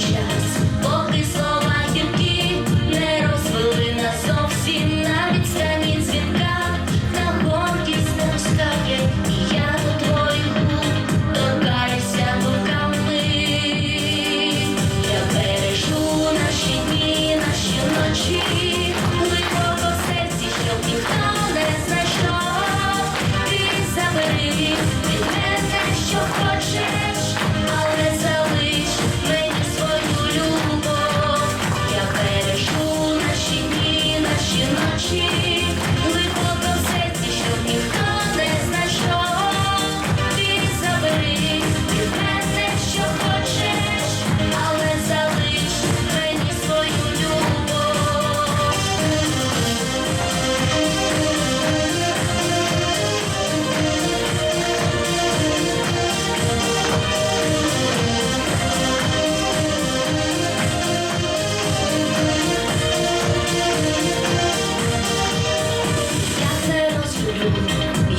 Georgia.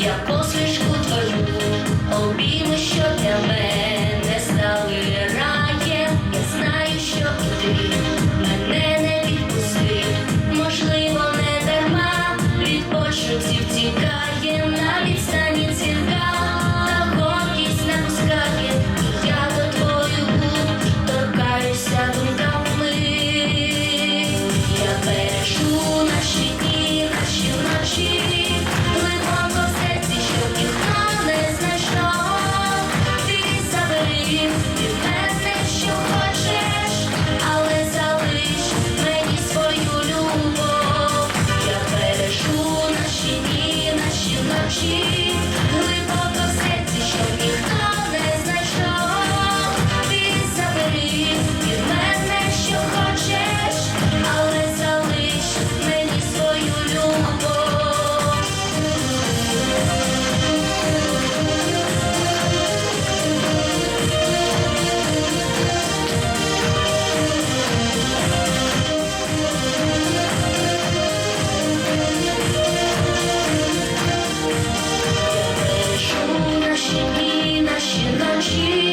я посмішку твою обійму, що для мене стали. Я знаю, що ти мене не відпустив, можливо, не дарма від почуттів тікає на відстані цінка, гордість напускає, і я до твоїх губ торкаюся думками, я бережу. she she